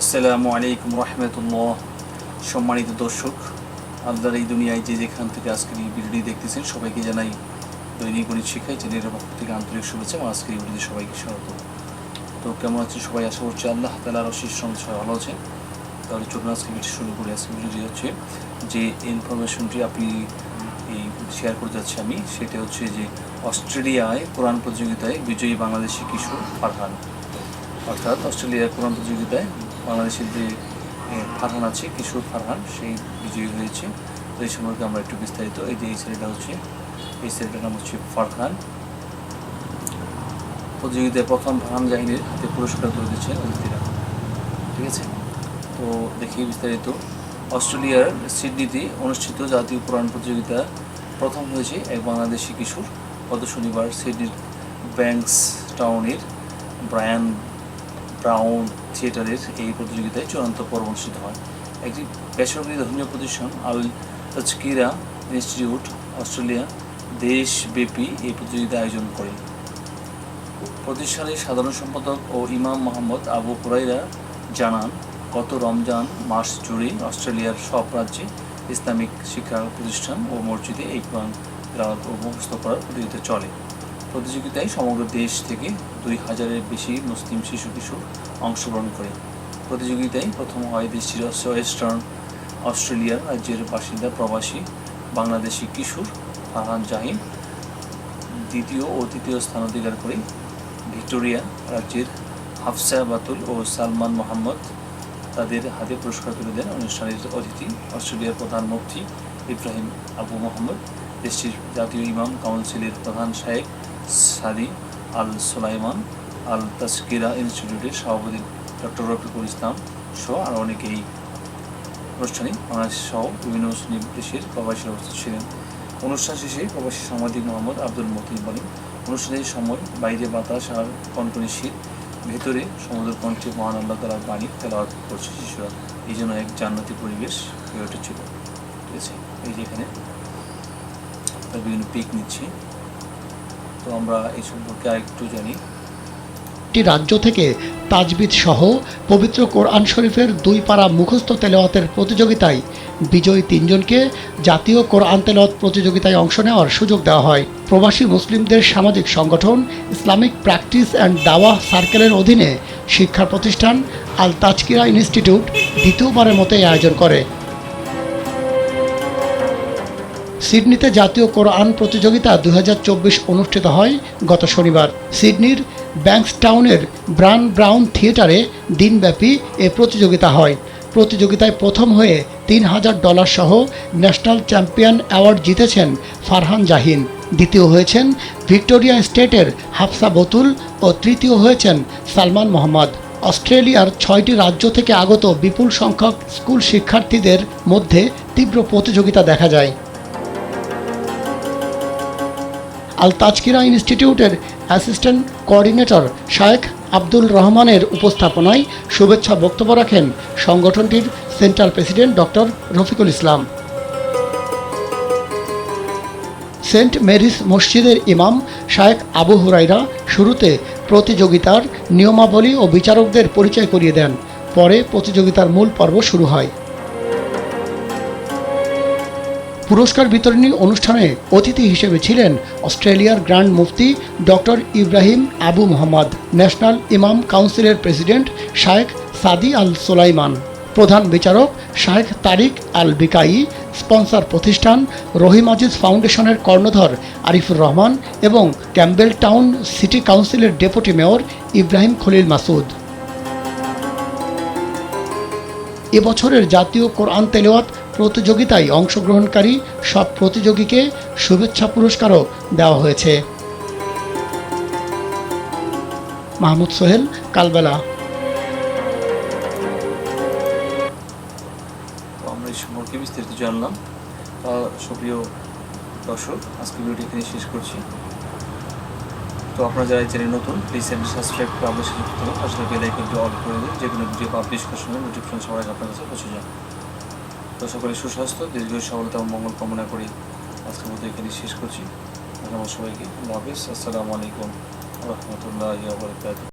আসসালামু আলাইকুম রহমতুল্লাহ। সম্মানিত দর্শক, আপনারা এই দুনিয়ায় যে যেখান থেকে আজকের এই ভিডিওটি দেখতেছেন, সবাইকে জানাই দৈনিক গণিত শিক্ষায় চ্যানেলের পক্ষ থেকে আন্তরিক শুভেচ্ছা এবং আজকের এই ভিডিওতে সবাইকে স্বাগত। তো কেমন আছেন সবাই? আশা করছি আল্লাহ তালার সঙ্গে সবাই ভালো আছে তাহলে চলুন আজকে ভিডিও শুরু করি। আজকে ভিডিওটি হচ্ছে যে ইনফরমেশনটি আপনি এই শেয়ার করতে যাচ্ছি আমি, সেটা হচ্ছে যে অস্ট্রেলিয়ায় কোরআন প্রতিযোগিতায় বিজয়ী বাংলাদেশি কিশোর ফারহান। অর্থাৎ অস্ট্রেলিয়ার কোরআন প্রতিযোগিতায় বাংলাদেশের যে ফারহান আছে, কিশোর ফারহান সেই বিজয়ী হয়েছে। তো এই সম্পর্কে আমরা একটু বিস্তারিত। এই যে এই ছেলেটা হচ্ছে, এই ছেলেটার নাম হচ্ছে ফারহান। প্রতিযোগিতায় প্রথম ফারহান জাহিনের হাতে পুরস্কার তুলে দিচ্ছেন অতিথিরা। ঠিক আছে? তো দেখি বিস্তারিত। অস্ট্রেলিয়ার সিডনিতে অনুষ্ঠিত জাতীয় পুরাণ প্রতিযোগিতা প্রথম হয়েছে এক বাংলাদেশি কিশোর। গত শনিবার সিডনির ব্যাংকস টাউনের ব্রায়ান ব্রাউন থিয়েটারের এই প্রতিযোগিতায় চূড়ান্ত পর্ব অনুষ্ঠিত হয়। একটি বেসরকারি ধর্মীয় প্রতিষ্ঠান, আল তাজকিরা ইনস্টিটিউট, অস্ট্রেলিয়া, দেশব্যাপী এই প্রতিযোগিতা আয়োজন করে। প্রতিষ্ঠানের সাধারণ সম্পাদক ও ইমাম মোহাম্মদ আবু কুরাইরা জানান, গত রমজান মাস জুড়েই অস্ট্রেলিয়ার সব রাজ্যে ইসলামিক শিক্ষা প্রতিষ্ঠান ও মসজিদে এই ও মুখস্থ করার প্রতিযোগিতা চলে। প্রতিযোগিতায় সমগ্র দেশ থেকে দুই হাজারের বেশি মুসলিম শিশু কিশোর অংশগ্রহণ করে। প্রতিযোগিতায় প্রথম হয় দেশটির ওয়েস্টার্ন অস্ট্রেলিয়ার রাজ্যের বাসিন্দা প্রবাসী বাংলাদেশি কিশোর ফারহান জাহিন। দ্বিতীয় ও তৃতীয় স্থান অধিকার করে ভিক্টোরিয়া রাজ্যের হাফসা বাতুল ও সালমান মোহাম্মদ তাদের হাতে পুরস্কার তুলে দেন অনুষ্ঠানের অতিথি অস্ট্রেলিয়ার প্রধান মুফতি ইব্রাহিম আবু মোহাম্মদ। দেশটির জাতীয় ইমাম কাউন্সিলের প্রধান শাহেক সাদি আল সোলাইমান আল তাসকিরা ইনস্টিটিউটের সভাপতি ডক্টর রফিকুল ইসলাম সহ আরও অনেকেই অনুষ্ঠানে বাংলাদেশ সহ বিভিন্ন মুসলিম দেশের প্রবাসীরা উপস্থিত ছিলেন। অনুষ্ঠান শেষে প্রবাসী সাংবাদিক মোহাম্মদ আব্দুল মতিন বলেন, অনুষ্ঠানের সময় বাইরে বাতাস আর কনকনে শীত, ভেতরে সমুদ্র কণ্ঠে মহান আল্লাহ তালার বাণী তেলাওয়াত করছে শিশুরা। এই জন্য এক জান্নাতি পরিবেশ হয়ে উঠেছিল। ঠিক আছে, এই যে এখানে বিভিন্ন পিক নিচ্ছে। তো আমরা এই সম্পর্কে আরেকটু জানি। একটি রাজ্য থেকে তাজবিদ সহ পবিত্র কোরআন শরীফের দুই পারা মুখস্থ তেলাওয়াতের প্রতিযোগিতায় বিজয়ী তিনজনকে জাতীয় কোরআন তেলাওয়াত প্রতিযোগিতায় অংশ নেওয়ার সুযোগ দেওয়া হয়। প্রবাসী মুসলিমদের সামাজিক সংগঠন ইসলামিক প্র্যাকটিস অ্যান্ড দাওয়া সার্কেলের অধীনে শিক্ষা প্রতিষ্ঠান আল তাজকিরা ইনস্টিটিউট দ্বিতীয়বারের মতো আয়োজন করে। সিডনিতে জাতীয় কোরআন প্রতিযোগিতা দু হাজার চব্বিশ অনুষ্ঠিত হয় গত শনিবার। সিডনির ব্যাংকসটাউনের ব্রান ব্রাউন থিয়েটারে দিনব্যাপী এ প্রতিযোগিতা হয়। প্রতিযোগিতায় প্রথম হয়ে তিন হাজার ডলার সহ ন্যাশনাল চ্যাম্পিয়ন অ্যাওয়ার্ড জিতেছেন ফারহান জাহিন। দ্বিতীয় হয়েছেন ভিক্টোরিয়া স্টেটের হাফসা বতুল ও তৃতীয় হয়েছেন সালমান মোহাম্মদ। অস্ট্রেলিয়ার ছয়টি রাজ্য থেকে আগত বিপুল সংখ্যক স্কুল শিক্ষার্থীদের মধ্যে তীব্র প্রতিযোগিতা দেখা যায়। আল তাজকিরা ইনস্টিটিউটের অ্যাসিস্ট্যান্ট কোঅর্ডিনেটর শায়েখ আব্দুল রহমানের উপস্থাপনায় শুভেচ্ছা বক্তব্য রাখেন সংগঠনটির central president doctor Rafiqul Islam. Saint Mary's মসজিদের ইমাম শায়েখ আবু হুরাইরা শুরুতে প্রতিযোগিতার নিয়মাবলী ও বিচারকদের পরিচয় করিয়ে দেন। পরে প্রতিযোগিতার মূল পর্ব শুরু হয়। পুরস্কার বিতরণী অনুষ্ঠানে অতিথি হিসেবে ছিলেন অস্ট্রেলিয়ার গ্র্যান্ড মুফতি doctor Ibrahim Abu Mohammed, national imam কাউন্সিলের প্রেসিডেন্ট শায়েখ সাদি আল সোলাইমান, প্রধান বিচারক শায়েখ তারিক আল বিকাই, স্পন্সর প্রতিষ্ঠান রহিম আজিজ ফাউন্ডেশনের কর্ণধর আরিফুর রহমান এবং ক্যাম্বেল টাউন সিটি কাউন্সিলের ডেপুটি মেয়র ইব্রাহিম খলিল মাসুদ। এবছরের জাতীয় কোরআন তেলাওয়াত প্রতিযোগিতায় অংশগ্রহণকারী সব প্রতিযোগীকে শুভেচ্ছা পুরস্কারও দেওয়া হয়েছে। মাহমুদ সোহেল, কালবেলা। আমরা এই সম্পর্কে বিস্তারিত জানলাম। সুপ্রিয় দর্শক, আজকে ভিডিওটি এখানে শেষ করছি। তো আপনারা যারা চ্যানেল নতুন প্লিজ চ্যানেল সাবস্ক্রাইব করে আমাদের সাথে হন। আসলে বেল আইকনটি অল করে দিন। যে কোনো ভিডিও পাবলিশ করার সময় নোটিফিকেশন সবাই আপনার কাছে পৌঁছে যান তো সকলে সুস্বাস্থ্য, দীর্ঘ সফলতা মঙ্গল কামনা করি। আজকের মতো এখানে শেষ করছি। আমার সবাইকে। আসসালামু আলাইকুম রহমতুল্লাহ